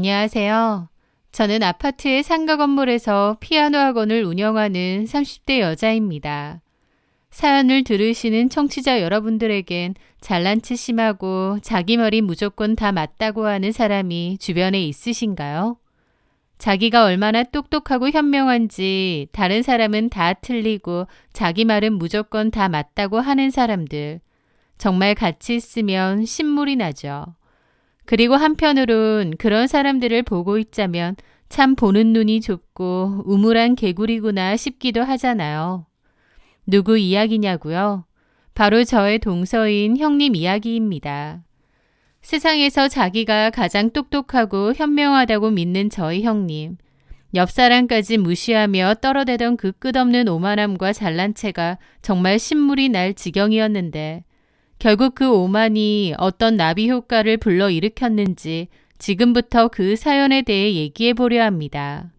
안녕하세요. 저는 아파트의 상가 건물에서 피아노 학원을 운영하는 30대 여자입니다. 사연을 들으시는 청취자 여러분들에겐 잘난 체 심하고 자기 말이 무조건 다 맞다고 하는 사람이 주변에 있으신가요? 자기가 얼마나 똑똑하고 현명한지 다른 사람은 다 틀리고 자기 말은 무조건 다 맞다고 하는 사람들. 정말 같이 있으면 신물이 나죠. 그리고 한편으론 그런 사람들을 보고 있자면 참 보는 눈이 좁고 우물한 개구리구나 싶기도 하잖아요. 누구 이야기냐고요? 바로 저의 동서인 형님 이야기입니다. 세상에서 자기가 가장 똑똑하고 현명하다고 믿는 저희 형님. 옆 사람까지 무시하며 떨어대던 그 끝없는 오만함과 잘난 체가 정말 신물이 날 지경이었는데 결국 그 오만이 어떤 나비 효과를 불러 일으켰는지 지금부터 그 사연에 대해 얘기해 보려 합니다.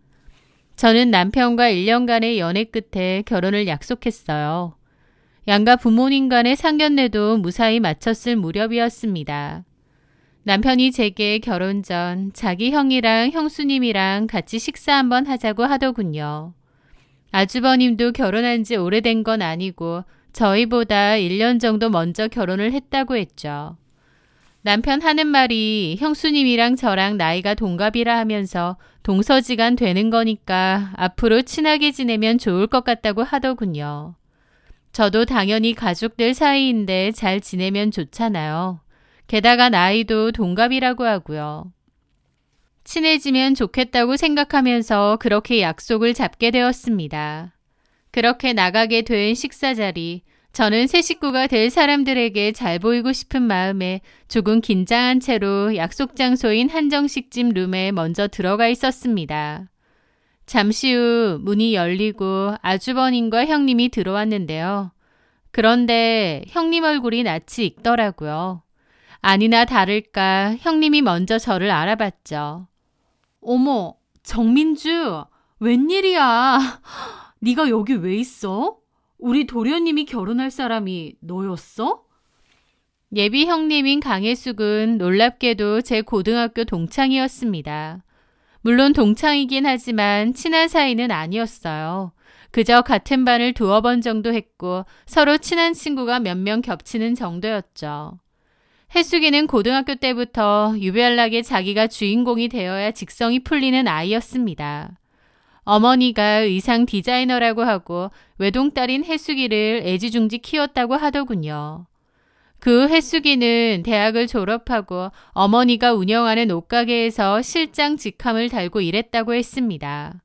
저는 남편과 1년간의 연애 끝에 결혼을 약속했어요. 양가 부모님 간의 상견례도 무사히 마쳤을 무렵이었습니다. 남편이 제게 결혼 전 자기 형이랑 형수님이랑 같이 식사 한번 하자고 하더군요. 아주버님도 결혼한 지 오래된 건 아니고 저희보다 1년 정도 먼저 결혼을 했다고 했죠. 남편 하는 말이 형수님이랑 저랑 나이가 동갑이라 하면서 동서지간 되는 거니까 앞으로 친하게 지내면 좋을 것 같다고 하더군요. 저도 당연히 가족들 사이인데 잘 지내면 좋잖아요. 게다가 나이도 동갑이라고 하고요. 친해지면 좋겠다고 생각하면서 그렇게 약속을 잡게 되었습니다. 그렇게 나가게 된 식사 자리, 저는 새 식구가 될 사람들에게 잘 보이고 싶은 마음에 조금 긴장한 채로 약속 장소인 한정식집 룸에 먼저 들어가 있었습니다. 잠시 후 문이 열리고 아주버님과 형님이 들어왔는데요. 그런데 형님 얼굴이 낯이 익더라고요. 아니나 다를까 형님이 먼저 저를 알아봤죠. 어머, 정민주, 웬일이야? 네가 여기 왜 있어? 우리 도련님이 결혼할 사람이 너였어? 예비 형님인 강혜숙은 놀랍게도 제 고등학교 동창이었습니다. 물론 동창이긴 하지만 친한 사이는 아니었어요. 그저 같은 반을 두어 번 정도 했고 서로 친한 친구가 몇 명 겹치는 정도였죠. 혜숙이는 고등학교 때부터 유별나게 자기가 주인공이 되어야 직성이 풀리는 아이였습니다. 어머니가 의상 디자이너라고 하고 외동딸인 혜숙이를 애지중지 키웠다고 하더군요. 그 혜숙이는 대학을 졸업하고 어머니가 운영하는 옷가게에서 실장 직함을 달고 일했다고 했습니다.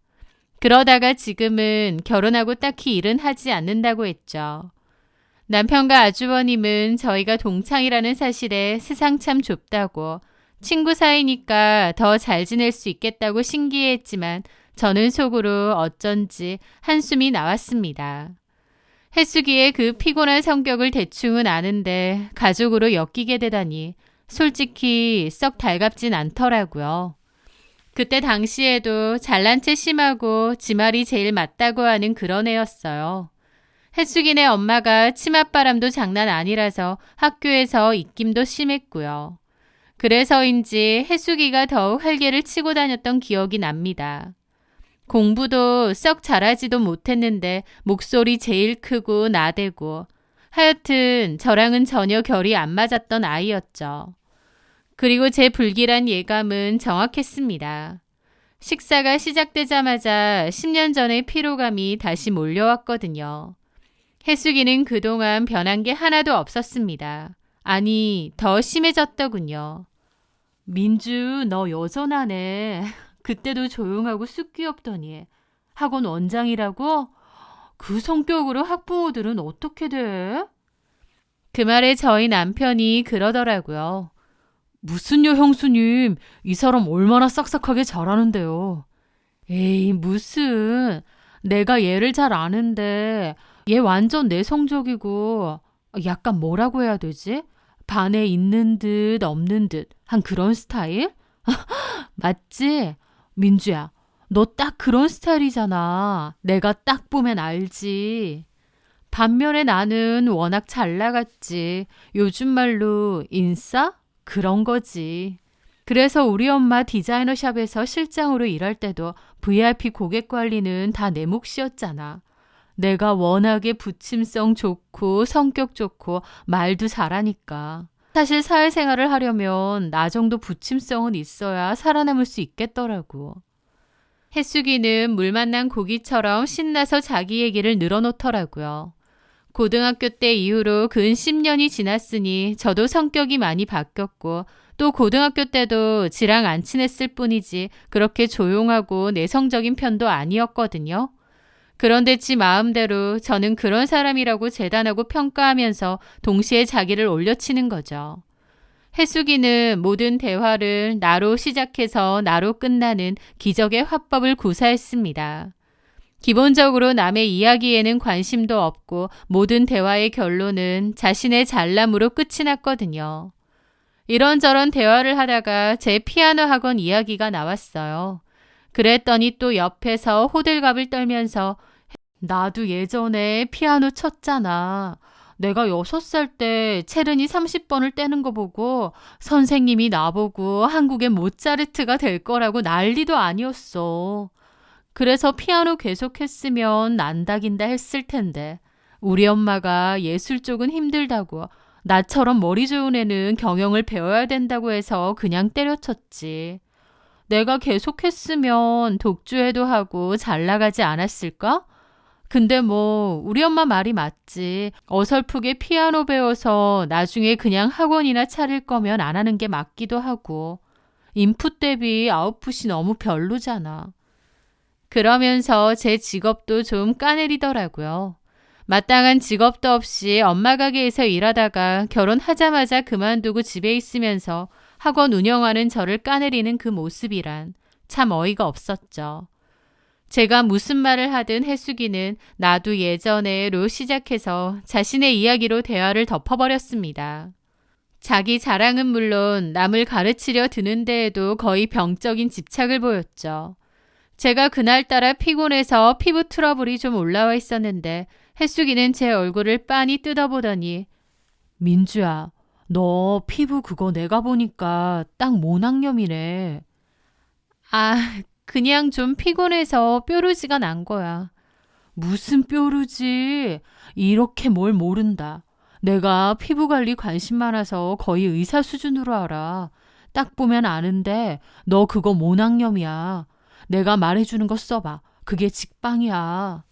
그러다가 지금은 결혼하고 딱히 일은 하지 않는다고 했죠. 남편과 아주버님은 저희가 동창이라는 사실에 세상 참 좁다고 친구 사이니까 더 잘 지낼 수 있겠다고 신기해했지만 저는 속으로 어쩐지 한숨이 나왔습니다. 혜숙이의 그 피곤한 성격을 대충은 아는데 가족으로 엮이게 되다니 솔직히 썩 달갑진 않더라고요. 그때 당시에도 잘난 체 심하고 지 말이 제일 맞다고 하는 그런 애였어요. 혜숙이네 엄마가 치맛바람도 장난 아니라서 학교에서 입김도 심했고요. 그래서인지 혜숙이가 더욱 활개를 치고 다녔던 기억이 납니다. 공부도 썩 잘하지도 못했는데 목소리 제일 크고 나대고 하여튼 저랑은 전혀 결이 안 맞았던 아이였죠. 그리고 제 불길한 예감은 정확했습니다. 식사가 시작되자마자 10년 전의 피로감이 다시 몰려왔거든요. 해수기는 그동안 변한 게 하나도 없었습니다. 아니, 더 심해졌더군요. 민주, 너 여전하네. 그때도 조용하고 쑥 귀엽더니. 학원 원장이라고? 그 성격으로 학부모들은 어떻게 돼? 그 말에 저희 남편이 그러더라고요. 무슨요, 형수님. 이 사람 얼마나 싹싹하게 잘하는데요. 에이, 무슨. 내가 얘를 잘 아는데 얘 완전 내성적이고 약간 뭐라고 해야 되지? 반에 있는 듯 없는 듯 한 그런 스타일? 맞지? 민주야, 너 딱 그런 스타일이잖아. 내가 딱 보면 알지. 반면에 나는 워낙 잘 나갔지. 요즘 말로 인싸? 그런 거지. 그래서 우리 엄마 디자이너 샵에서 실장으로 일할 때도 VIP 고객 관리는 다 내 몫이었잖아. 내가 워낙에 부침성 좋고 성격 좋고 말도 잘하니까. 사실 사회생활을 하려면 나 정도 부침성은 있어야 살아남을 수 있겠더라고. 햇수기는 물 만난 고기처럼 신나서 자기 얘기를 늘어놓더라고요. 고등학교 때 이후로 근 10년이 지났으니 저도 성격이 많이 바뀌었고 또 고등학교 때도 지랑 안 친했을 뿐이지 그렇게 조용하고 내성적인 편도 아니었거든요. 그런데 지 마음대로 저는 그런 사람이라고 재단하고 평가하면서 동시에 자기를 올려치는 거죠. 해수기는 모든 대화를 나로 시작해서 나로 끝나는 기적의 화법을 구사했습니다. 기본적으로 남의 이야기에는 관심도 없고 모든 대화의 결론은 자신의 잘남으로 끝이 났거든요. 이런저런 대화를 하다가 제 피아노 학원 이야기가 나왔어요. 그랬더니 또 옆에서 호들갑을 떨면서 나도 예전에 피아노 쳤잖아. 내가 여섯 살 때 체르니 30번을 떼는 거 보고 선생님이 나보고 한국의 모차르트가 될 거라고 난리도 아니었어. 그래서 피아노 계속했으면 난다긴다 했을 텐데 우리 엄마가 예술 쪽은 힘들다고 나처럼 머리 좋은 애는 경영을 배워야 된다고 해서 그냥 때려쳤지. 내가 계속했으면 독주해도 하고 잘 나가지 않았을까? 근데 뭐 우리 엄마 말이 맞지. 어설프게 피아노 배워서 나중에 그냥 학원이나 차릴 거면 안 하는 게 맞기도 하고. 인풋 대비 아웃풋이 너무 별로잖아. 그러면서 제 직업도 좀 까내리더라고요. 마땅한 직업도 없이 엄마 가게에서 일하다가 결혼하자마자 그만두고 집에 있으면서 학원 운영하는 저를 까내리는 그 모습이란 참 어이가 없었죠. 제가 무슨 말을 하든 해수기는 나도 예전에로 시작해서 자신의 이야기로 대화를 덮어버렸습니다. 자기 자랑은 물론 남을 가르치려 드는 데에도 거의 병적인 집착을 보였죠. 제가 그날따라 피곤해서 피부 트러블이 좀 올라와 있었는데 햇수기는 제 얼굴을 빤히 뜯어보더니 민주야, 너 피부 그거 내가 보니까 딱 모낭염이래. 아, 그냥 좀 피곤해서 뾰루지가 난 거야. 무슨 뾰루지? 이렇게 뭘 모른다. 내가 피부 관리 관심 많아서 거의 의사 수준으로 알아. 딱 보면 아는데 너 그거 모낭염이야. 내가 말해주는 거 써봐. 그게 직방이야.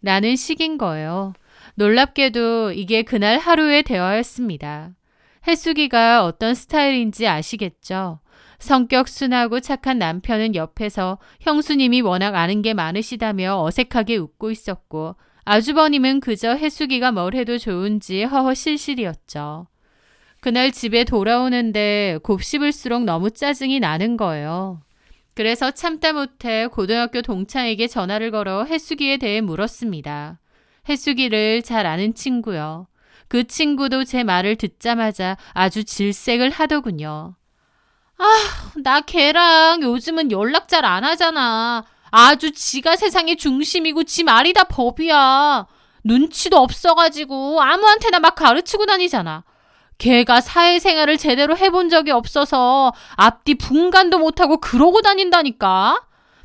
나는 식인 거예요. 놀랍게도 이게 그날 하루의 대화였습니다. 햇수기가 어떤 스타일인지 아시겠죠? 성격 순하고 착한 남편은 옆에서 형수님이 워낙 아는 게 많으시다며 어색하게 웃고 있었고 아주버님은 그저 햇수기가 뭘 해도 좋은지 허허실실이었죠. 그날 집에 돌아오는데 곱씹을수록 너무 짜증이 나는 거예요. 그래서 참다 못해 고등학교 동창에게 전화를 걸어 햇수기에 대해 물었습니다. 햇수기를 잘 아는 친구요. 그 친구도 제 말을 듣자마자 아주 질색을 하더군요. 아, 나 걔랑 요즘은 연락 잘 안 하잖아. 아주 지가 세상의 중심이고 지 말이 다 법이야. 눈치도 없어가지고 아무한테나 막 가르치고 다니잖아. 걔가 사회생활을 제대로 해본 적이 없어서 앞뒤 분간도 못하고 그러고 다닌다니까.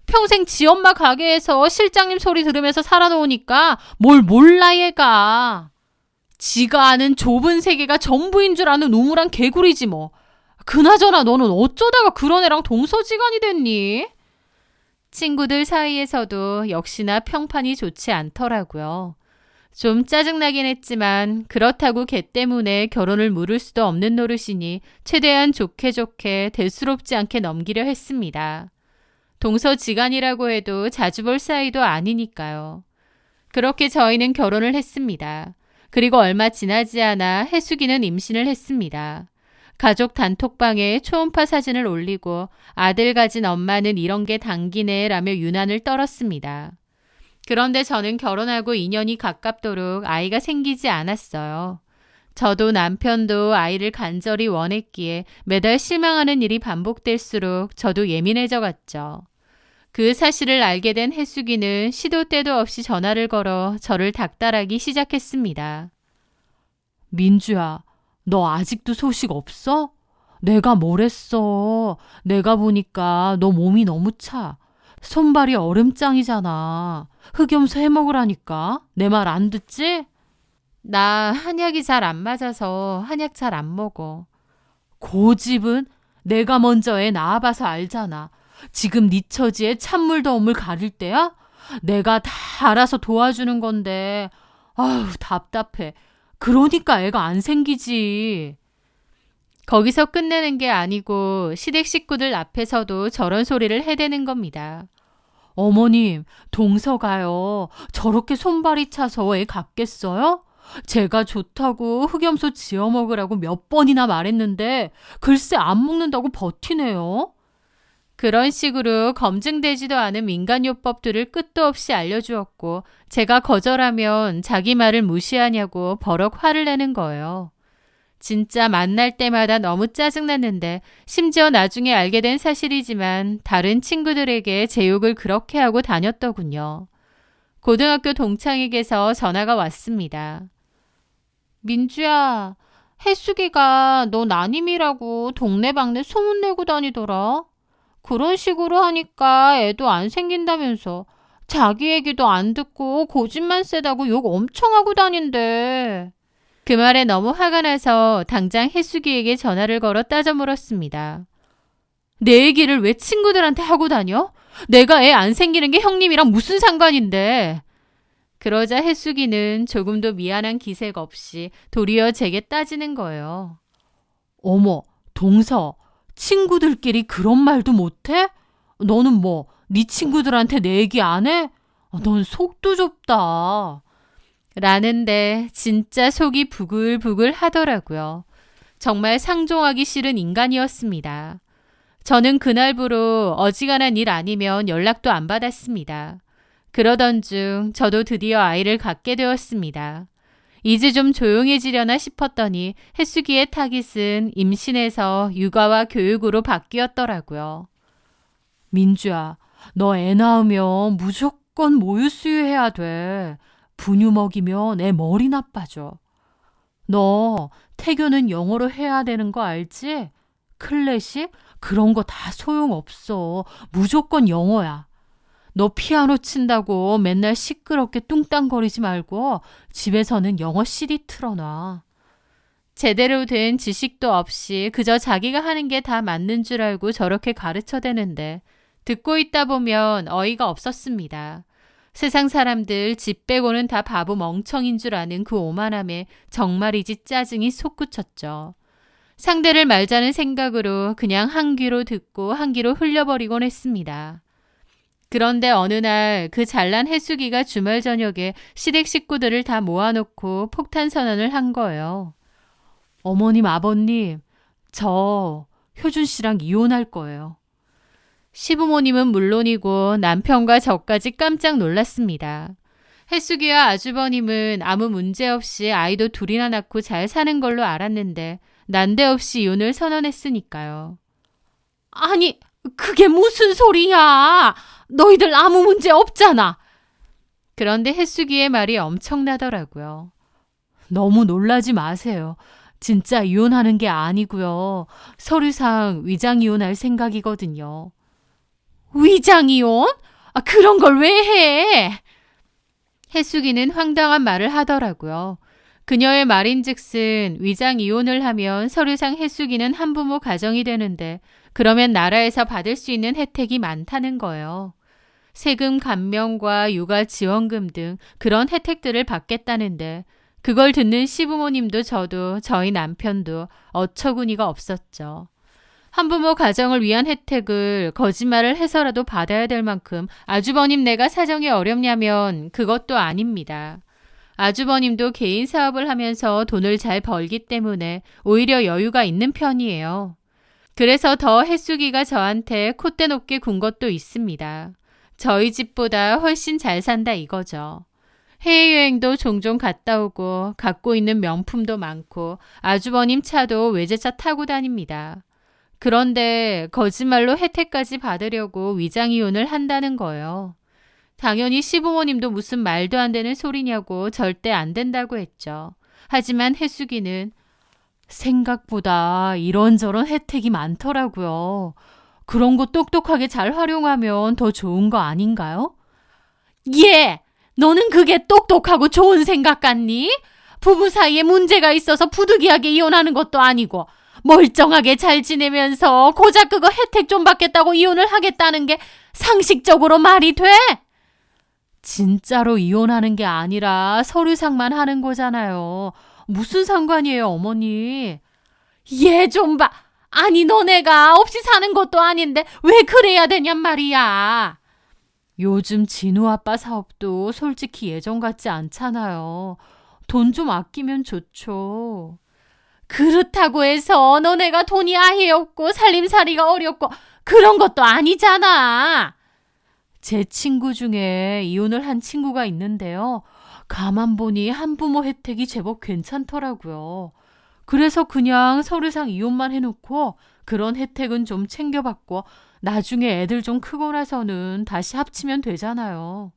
평생 지 엄마 가게에서 실장님 소리 들으면서 살아놓으니까 뭘 몰라 얘가. 지가 아는 좁은 세계가 전부인 줄 아는 우물한 개구리지 뭐. 그나저나 너는 어쩌다가 그런 애랑 동서지간이 됐니? 친구들 사이에서도 역시나 평판이 좋지 않더라고요. 좀 짜증나긴 했지만 그렇다고 걔 때문에 결혼을 물을 수도 없는 노릇이니 최대한 좋게 좋게 대수롭지 않게 넘기려 했습니다. 동서지간이라고 해도 자주 볼 사이도 아니니까요. 그렇게 저희는 결혼을 했습니다. 그리고 얼마 지나지 않아 해수기는 임신을 했습니다. 가족 단톡방에 초음파 사진을 올리고 아들 가진 엄마는 이런 게 당기네 라며 유난을 떨었습니다. 그런데 저는 결혼하고 2년이 가깝도록 아이가 생기지 않았어요. 저도 남편도 아이를 간절히 원했기에 매달 실망하는 일이 반복될수록 저도 예민해져 갔죠. 그 사실을 알게 된 해수기는 시도 때도 없이 전화를 걸어 저를 닥달하기 시작했습니다. 민주야, 너 아직도 소식 없어? 내가 뭘 했어. 내가 보니까 너 몸이 너무 차. 손발이 얼음장이잖아. 흑염소 해 먹으라니까. 내 말 안 듣지? 나 한약이 잘 안 맞아서 한약 잘 안 먹어. 고집은 내가 먼저 애 낳아봐서 알잖아. 지금 네 처지에 찬물 더움을 가릴 때야? 내가 다 알아서 도와주는 건데, 아휴, 답답해. 그러니까 애가 안 생기지. 거기서 끝내는 게 아니고 시댁 식구들 앞에서도 저런 소리를 해대는 겁니다. 어머님, 동서가요. 저렇게 손발이 차서 애 갖겠어요? 제가 좋다고 흑염소 지어 먹으라고 몇 번이나 말했는데 글쎄 안 먹는다고 버티네요. 그런 식으로 검증되지도 않은 민간요법들을 끝도 없이 알려주었고 제가 거절하면 자기 말을 무시하냐고 버럭 화를 내는 거예요. 진짜 만날 때마다 너무 짜증났는데 심지어 나중에 알게 된 사실이지만 다른 친구들에게 제 욕을 그렇게 하고 다녔더군요. 고등학교 동창에게서 전화가 왔습니다. 민주야, 혜숙이가 너 난임이라고 동네방네 소문내고 다니더라. 그런 식으로 하니까 애도 안 생긴다면서 자기 얘기도 안 듣고 고집만 세다고 욕 엄청 하고 다닌대. 그 말에 너무 화가 나서 당장 혜숙이에게 전화를 걸어 따져 물었습니다. 내 얘기를 왜 친구들한테 하고 다녀? 내가 애 안 생기는 게 형님이랑 무슨 상관인데? 그러자 혜숙이는 조금도 미안한 기색 없이 도리어 제게 따지는 거예요. 어머, 동서, 친구들끼리 그런 말도 못해? 너는 뭐, 네 친구들한테 내 얘기 안 해? 넌 속도 좁다. 라는데 진짜 속이 부글부글 하더라고요. 정말 상종하기 싫은 인간이었습니다. 저는 그날부로 어지간한 일 아니면 연락도 안 받았습니다. 그러던 중 저도 드디어 아이를 갖게 되었습니다. 이제 좀 조용해지려나 싶었더니 혜숙이의 타깃은 임신에서 육아와 교육으로 바뀌었더라고요. 민주야, 너 애 낳으면 무조건 모유 수유해야 돼. 분유 먹이면 애 머리 나빠져. 너 태교는 영어로 해야 되는 거 알지? 클래식? 그런 거 다 소용없어. 무조건 영어야. 너 피아노 친다고 맨날 시끄럽게 뚱땅거리지 말고 집에서는 영어 CD 틀어놔. 제대로 된 지식도 없이 그저 자기가 하는 게 다 맞는 줄 알고 저렇게 가르쳐대는데 듣고 있다 보면 어이가 없었습니다. 세상 사람들 집 빼고는 다 바보 멍청인 줄 아는 그 오만함에 정말이지 짜증이 솟구쳤죠. 상대를 말자는 생각으로 그냥 한 귀로 듣고 한 귀로 흘려버리곤 했습니다. 그런데 어느 날 그 잘난 해수기가 주말 저녁에 시댁 식구들을 다 모아놓고 폭탄 선언을 한 거예요. 어머님, 아버님, 저 효준 씨랑 이혼할 거예요. 시부모님은 물론이고 남편과 저까지 깜짝 놀랐습니다. 혜숙이와 아주버님은 아무 문제 없이 아이도 둘이나 낳고 잘 사는 걸로 알았는데 난데없이 이혼을 선언했으니까요. 아니, 그게 무슨 소리야? 너희들 아무 문제 없잖아. 그런데 혜숙이의 말이 엄청나더라고요. 너무 놀라지 마세요. 진짜 이혼하는 게 아니고요. 서류상 위장 이혼할 생각이거든요. 위장 이혼? 아, 그런 걸 왜 해? 혜숙이는 황당한 말을 하더라고요. 그녀의 말인즉슨 위장 이혼을 하면 서류상 혜숙이는 한부모 가정이 되는데 그러면 나라에서 받을 수 있는 혜택이 많다는 거예요. 세금 감면과 육아 지원금 등 그런 혜택들을 받겠다는데 그걸 듣는 시부모님도 저도 저희 남편도 어처구니가 없었죠. 한부모 가정을 위한 혜택을 거짓말을 해서라도 받아야 될 만큼 아주버님 내가 사정이 어렵냐면 그것도 아닙니다. 아주버님도 개인 사업을 하면서 돈을 잘 벌기 때문에 오히려 여유가 있는 편이에요. 그래서 더 햇수기가 저한테 콧대 높게 군 것도 있습니다. 저희 집보다 훨씬 잘 산다 이거죠. 해외여행도 종종 갔다 오고 갖고 있는 명품도 많고 아주버님 차도 외제차 타고 다닙니다. 그런데 거짓말로 혜택까지 받으려고 위장이혼을 한다는 거예요. 당연히 시부모님도 무슨 말도 안 되는 소리냐고 절대 안 된다고 했죠. 하지만 혜숙이는 생각보다 이런저런 혜택이 많더라고요. 그런 거 똑똑하게 잘 활용하면 더 좋은 거 아닌가요? 예! 너는 그게 똑똑하고 좋은 생각 같니? 부부 사이에 문제가 있어서 부득이하게 이혼하는 것도 아니고 멀쩡하게 잘 지내면서 고작 그거 혜택 좀 받겠다고 이혼을 하겠다는 게 상식적으로 말이 돼? 진짜로 이혼하는 게 아니라 서류상만 하는 거잖아요. 무슨 상관이에요, 어머니? 얘 좀 봐. 아니, 너네가 없이 사는 것도 아닌데 왜 그래야 되냔 말이야. 요즘 진우 아빠 사업도 솔직히 예전 같지 않잖아요. 돈 좀 아끼면 좋죠. 그렇다고 해서 너네가 돈이 아예 없고 살림살이가 어렵고 그런 것도 아니잖아. 제 친구 중에 이혼을 한 친구가 있는데요. 가만 보니 한부모 혜택이 제법 괜찮더라고요. 그래서 그냥 서류상 이혼만 해놓고 그런 혜택은 좀 챙겨받고 나중에 애들 좀 크고 나서는 다시 합치면 되잖아요.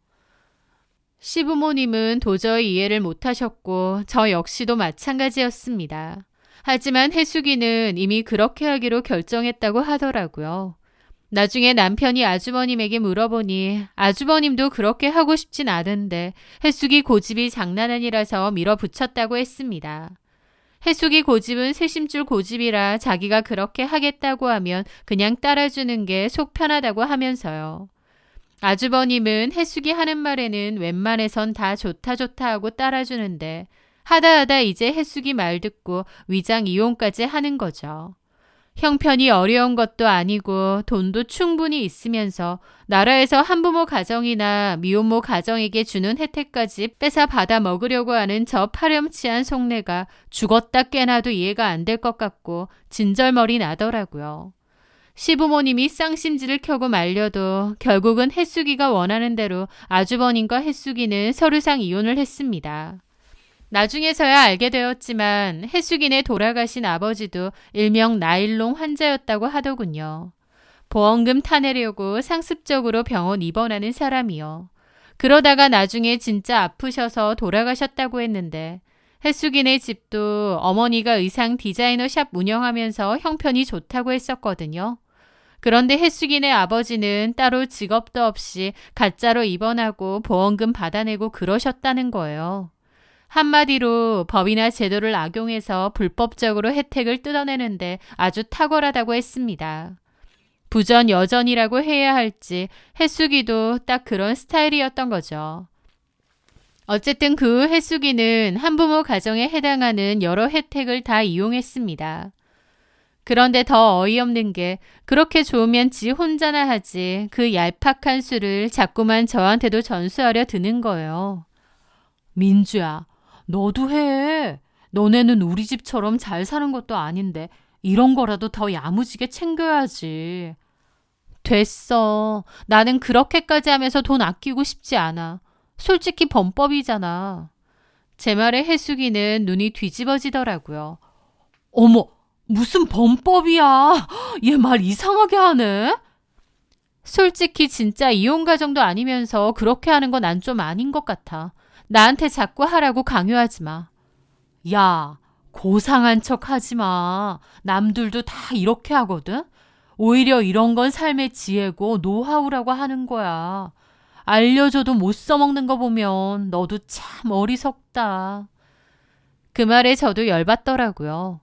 시부모님은 도저히 이해를 못하셨고 저 역시도 마찬가지였습니다. 하지만 혜숙이는 이미 그렇게 하기로 결정했다고 하더라고요. 나중에 남편이 아주버님에게 물어보니 아주버님도 그렇게 하고 싶진 않은데 혜숙이 고집이 장난 아니라서 밀어붙였다고 했습니다. 혜숙이 고집은 세심줄 고집이라 자기가 그렇게 하겠다고 하면 그냥 따라주는 게 속 편하다고 하면서요. 아주버님은 혜숙이 하는 말에는 웬만해선 다 좋다 좋다 하고 따라주는데 하다 하다 이제 혜숙이 말 듣고 위장 이혼까지 하는 거죠. 형편이 어려운 것도 아니고 돈도 충분히 있으면서 나라에서 한부모 가정이나 미혼모 가정에게 주는 혜택까지 뺏어 받아 먹으려고 하는 저 파렴치한 속내가 죽었다 깨나도 이해가 안 될 것 같고 진절머리 나더라고요. 시부모님이 쌍심지를 켜고 말려도 결국은 혜숙이가 원하는 대로 아주버님과 혜숙이는 서류상 이혼을 했습니다. 나중에서야 알게 되었지만 혜숙이네 돌아가신 아버지도 일명 나일롱 환자였다고 하더군요. 보험금 타내려고 상습적으로 병원 입원하는 사람이요. 그러다가 나중에 진짜 아프셔서 돌아가셨다고 했는데 혜숙이네 집도 어머니가 의상 디자이너 샵 운영하면서 형편이 좋다고 했었거든요. 그런데 혜숙이네 아버지는 따로 직업도 없이 가짜로 입원하고 보험금 받아내고 그러셨다는 거예요. 한마디로 법이나 제도를 악용해서 불법적으로 혜택을 뜯어내는데 아주 탁월하다고 했습니다. 부전 여전이라고 해야 할지 혜숙이도 딱 그런 스타일이었던 거죠. 어쨌든 그 혜숙이는 한부모 가정에 해당하는 여러 혜택을 다 이용했습니다. 그런데 더 어이없는 게 그렇게 좋으면 지 혼자나 하지 그 얄팍한 수를 자꾸만 저한테도 전수하려 드는 거예요. 민주야, 너도 해. 너네는 우리 집처럼 잘 사는 것도 아닌데 이런 거라도 더 야무지게 챙겨야지. 됐어. 나는 그렇게까지 하면서 돈 아끼고 싶지 않아. 솔직히 범법이잖아. 제 말에 해숙이는 눈이 뒤집어지더라고요. 어머, 무슨 범법이야. 얘 말 이상하게 하네. 솔직히 진짜 이혼 가정도 아니면서 그렇게 하는 건 난 좀 아닌 것 같아. 나한테 자꾸 하라고 강요하지 마. 야, 고상한 척 하지 마. 남들도 다 이렇게 하거든? 오히려 이런 건 삶의 지혜고 노하우라고 하는 거야. 알려줘도 못 써먹는 거 보면 너도 참 어리석다. 그 말에 저도 열받더라고요.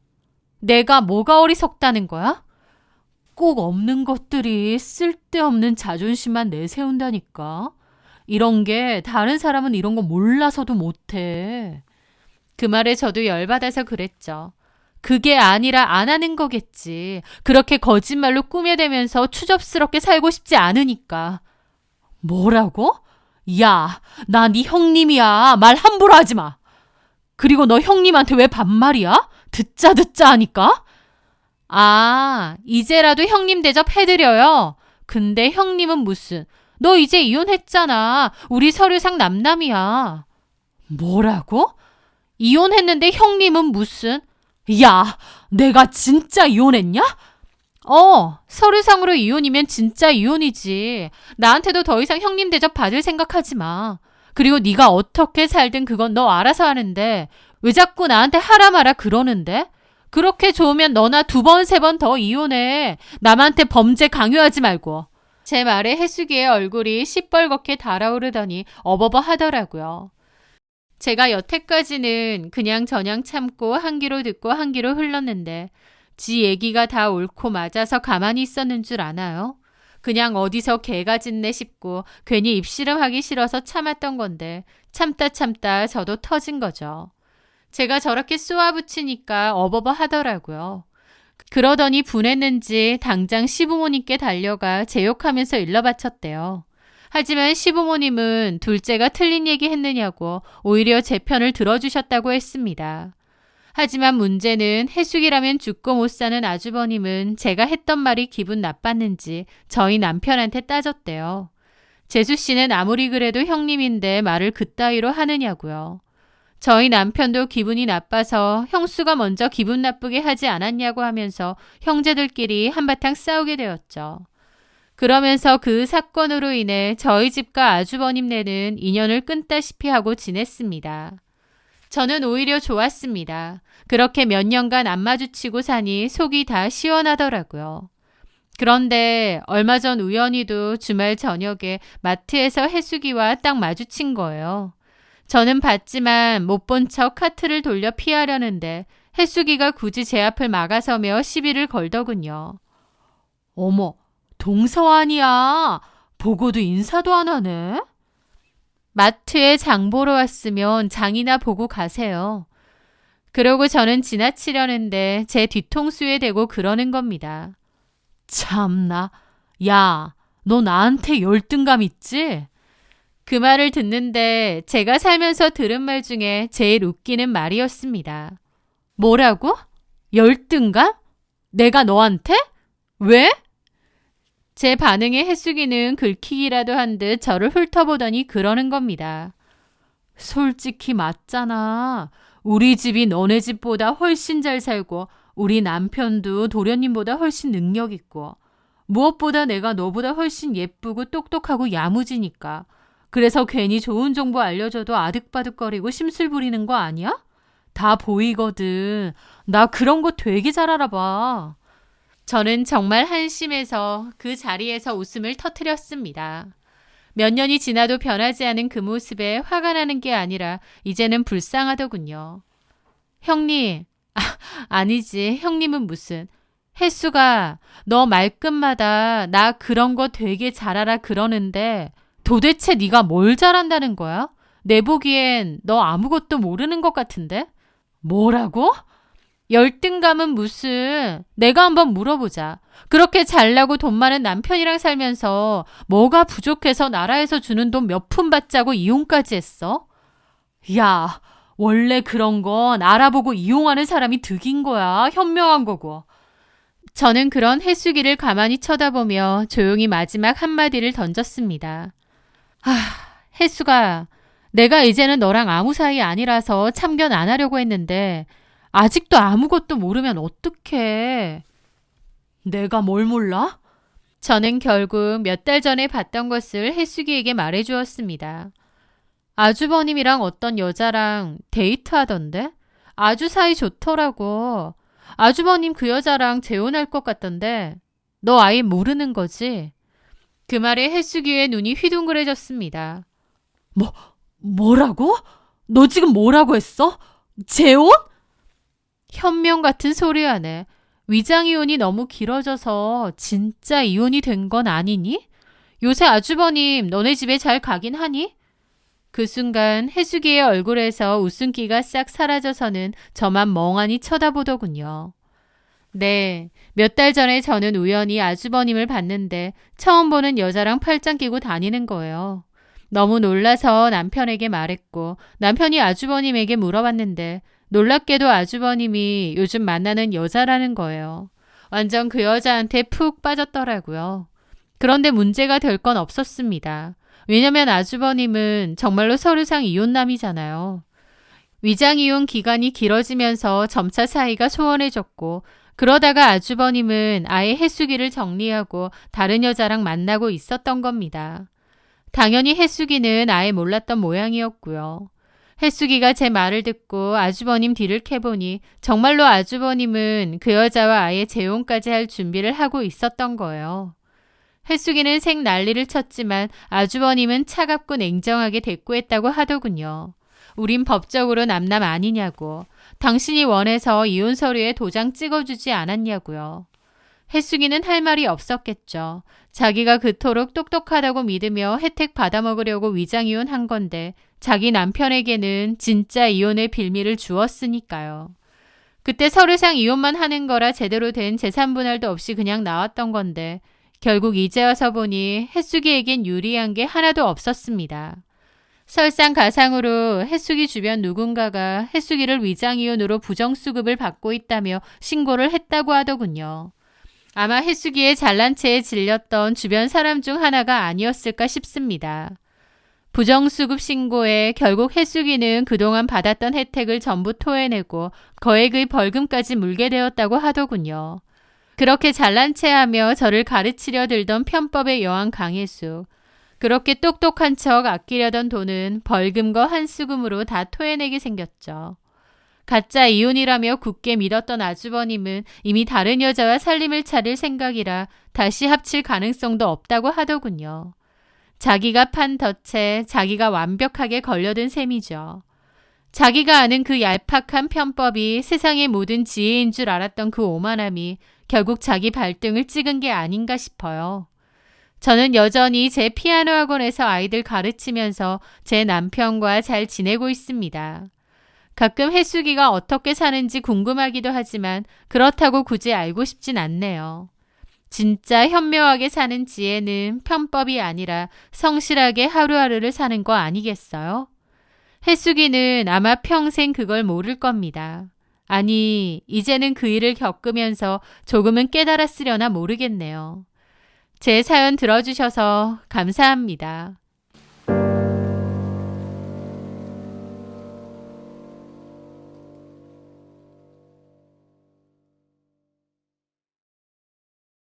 내가 뭐가 어리석다는 거야? 꼭 없는 것들이 쓸데없는 자존심만 내세운다니까. 이런 게 다른 사람은 이런 거 몰라서도 못해. 그 말에 저도 열받아서 그랬죠. 그게 아니라 안 하는 거겠지. 그렇게 거짓말로 꾸며대면서 추접스럽게 살고 싶지 않으니까. 뭐라고? 야, 나 네 형님이야. 말 함부로 하지 마. 그리고 너 형님한테 왜 반말이야? 듣자 듣자 하니까? 아, 이제라도 형님 대접 해드려요. 근데 형님은 무슨 너 이제 이혼했잖아. 우리 서류상 남남이야. 뭐라고? 이혼했는데 형님은 무슨? 야, 내가 진짜 이혼했냐? 어, 서류상으로 이혼이면 진짜 이혼이지. 나한테도 더 이상 형님 대접 받을 생각하지 마. 그리고 네가 어떻게 살든 그건 너 알아서 하는데 왜 자꾸 나한테 하라 마라 그러는데? 그렇게 좋으면 너나 두 번, 세 번 더 이혼해. 남한테 범죄 강요하지 말고. 제 말에 해수기의 얼굴이 시뻘겋게 달아오르더니 어버버 하더라고요. 제가 여태까지는 그냥 저냥 참고 한 귀로 듣고 한 귀로 흘렀는데 지 얘기가 다 옳고 맞아서 가만히 있었는 줄 아나요? 그냥 어디서 개가 짖네 싶고 괜히 입씨름하기 싫어서 참았던 건데 참다 참다 저도 터진 거죠. 제가 저렇게 쏘아붙이니까 어버버 하더라고요. 그러더니 분했는지 당장 시부모님께 달려가 제욕하면서 일러 바쳤대요. 하지만 시부모님은 둘째가 틀린 얘기 했느냐고 오히려 제 편을 들어주셨다고 했습니다. 하지만 문제는 해숙이라면 죽고 못 사는 아주버님은 제가 했던 말이 기분 나빴는지 저희 남편한테 따졌대요. 재수 씨는 아무리 그래도 형님인데 말을 그따위로 하느냐고요. 저희 남편도 기분이 나빠서 형수가 먼저 기분 나쁘게 하지 않았냐고 하면서 형제들끼리 한바탕 싸우게 되었죠. 그러면서 그 사건으로 인해 저희 집과 아주버님네는 인연을 끊다시피 하고 지냈습니다. 저는 오히려 좋았습니다. 그렇게 몇 년간 안 마주치고 사니 속이 다 시원하더라고요. 그런데 얼마 전 우연히도 주말 저녁에 마트에서 해수기와 딱 마주친 거예요. 저는 봤지만 못 본 척 카트를 돌려 피하려는데 해수기가 굳이 제 앞을 막아서며 시비를 걸더군요. 어머, 동서환이야. 보고도 인사도 안 하네. 마트에 장 보러 왔으면 장이나 보고 가세요. 그러고 저는 지나치려는데 제 뒤통수에 대고 그러는 겁니다. 참나. 야, 너 나한테 열등감 있지? 그 말을 듣는데 제가 살면서 들은 말 중에 제일 웃기는 말이었습니다. 뭐라고? 열등감? 내가 너한테? 왜? 제 반응에 해수기는 긁히기라도 한 듯 저를 훑어보더니 그러는 겁니다. 솔직히 맞잖아. 우리 집이 너네 집보다 훨씬 잘 살고 우리 남편도 도련님보다 훨씬 능력 있고 무엇보다 내가 너보다 훨씬 예쁘고 똑똑하고 야무지니까 그래서 괜히 좋은 정보 알려줘도 아득바득거리고 심술 부리는 거 아니야? 다 보이거든. 나 그런 거 되게 잘 알아봐. 저는 정말 한심해서 그 자리에서 웃음을 터뜨렸습니다. 몇 년이 지나도 변하지 않은 그 모습에 화가 나는 게 아니라 이제는 불쌍하더군요. 형님, 아, 아니지. 형님은 무슨. 혜수가 너 말끝마다 나 그런 거 되게 잘 알아 그러는데 도대체 네가 뭘 잘한다는 거야? 내 보기엔 너 아무것도 모르는 것 같은데? 뭐라고? 열등감은 무슨 내가 한번 물어보자. 그렇게 잘나고 돈 많은 남편이랑 살면서 뭐가 부족해서 나라에서 주는 돈 몇 푼 받자고 이용까지 했어? 야, 원래 그런 건 알아보고 이용하는 사람이 득인 거야. 현명한 거고. 저는 그런 해수기를 가만히 쳐다보며 조용히 마지막 한마디를 던졌습니다. 아, 혜수가 내가 이제는 너랑 아무 사이 아니라서 참견 안 하려고 했는데 아직도 아무것도 모르면 어떡해. 내가 뭘 몰라? 저는 결국 몇 달 전에 봤던 것을 혜수기에게 말해 주었습니다. 아주버님이랑 어떤 여자랑 데이트하던데? 아주 사이 좋더라고. 아주버님 그 여자랑 재혼할 것 같던데. 너 아예 모르는 거지? 그 말에 혜수기의 눈이 휘둥그레졌습니다. 뭐, 뭐라고? 너 지금 뭐라고 했어? 재혼? 현명 같은 소리 하네. 위장 이혼이 너무 길어져서 진짜 이혼이 된 건 아니니? 요새 아주버님 너네 집에 잘 가긴 하니? 그 순간 해수기의 얼굴에서 웃음기가 싹 사라져서는 저만 멍하니 쳐다보더군요. 네, 몇 달 전에 저는 우연히 아주버님을 봤는데 처음 보는 여자랑 팔짱 끼고 다니는 거예요. 너무 놀라서 남편에게 말했고 남편이 아주버님에게 물어봤는데 놀랍게도 아주버님이 요즘 만나는 여자라는 거예요. 완전 그 여자한테 푹 빠졌더라고요. 그런데 문제가 될 건 없었습니다. 왜냐면 아주버님은 정말로 서류상 이혼남이잖아요. 위장이혼 기간이 길어지면서 점차 사이가 소원해졌고 그러다가 아주버님은 아예 해수기를 정리하고 다른 여자랑 만나고 있었던 겁니다. 당연히 해수기는 아예 몰랐던 모양이었고요. 혜숙이가 제 말을 듣고 아주버님 뒤를 캐보니 정말로 아주버님은 그 여자와 아예 재혼까지 할 준비를 하고 있었던 거예요. 혜숙이는 생 난리를 쳤지만 아주버님은 차갑고 냉정하게 대꾸했다고 하더군요. 우린 법적으로 남남 아니냐고. 당신이 원해서 이혼 서류에 도장 찍어주지 않았냐고요. 혜숙이는 할 말이 없었겠죠. 자기가 그토록 똑똑하다고 믿으며 혜택 받아먹으려고 위장이혼 한 건데 자기 남편에게는 진짜 이혼의 빌미를 주었으니까요. 그때 서류상 이혼만 하는 거라 제대로 된 재산 분할도 없이 그냥 나왔던 건데 결국 이제 와서 보니 혜숙이에겐 유리한 게 하나도 없었습니다. 설상가상으로 혜숙이 주변 누군가가 혜숙이를 위장이혼으로 부정수급을 받고 있다며 신고를 했다고 하더군요. 아마 혜숙이의 잘난 체에 질렸던 주변 사람 중 하나가 아니었을까 싶습니다. 부정수급 신고에 결국 혜숙이는 그동안 받았던 혜택을 전부 토해내고 거액의 벌금까지 물게 되었다고 하더군요. 그렇게 잘난 체하며 저를 가르치려 들던 편법의 여왕 강혜숙. 그렇게 똑똑한 척 아끼려던 돈은 벌금과 한수금으로 다 토해내게 생겼죠. 가짜 이혼이라며 굳게 믿었던 아주버님은 이미 다른 여자와 살림을 차릴 생각이라 다시 합칠 가능성도 없다고 하더군요. 자기가 판 덫에 자기가 완벽하게 걸려든 셈이죠. 자기가 아는 그 얄팍한 편법이 세상의 모든 지혜인 줄 알았던 그 오만함이 결국 자기 발등을 찍은 게 아닌가 싶어요. 저는 여전히 제 피아노 학원에서 아이들 가르치면서 제 남편과 잘 지내고 있습니다. 가끔 혜숙이가 어떻게 사는지 궁금하기도 하지만 그렇다고 굳이 알고 싶진 않네요. 진짜 현명하게 사는 지혜는 편법이 아니라 성실하게 하루하루를 사는 거 아니겠어요? 혜숙이는 아마 평생 그걸 모를 겁니다. 아니, 이제는 그 일을 겪으면서 조금은 깨달았으려나 모르겠네요. 제 사연 들어주셔서 감사합니다.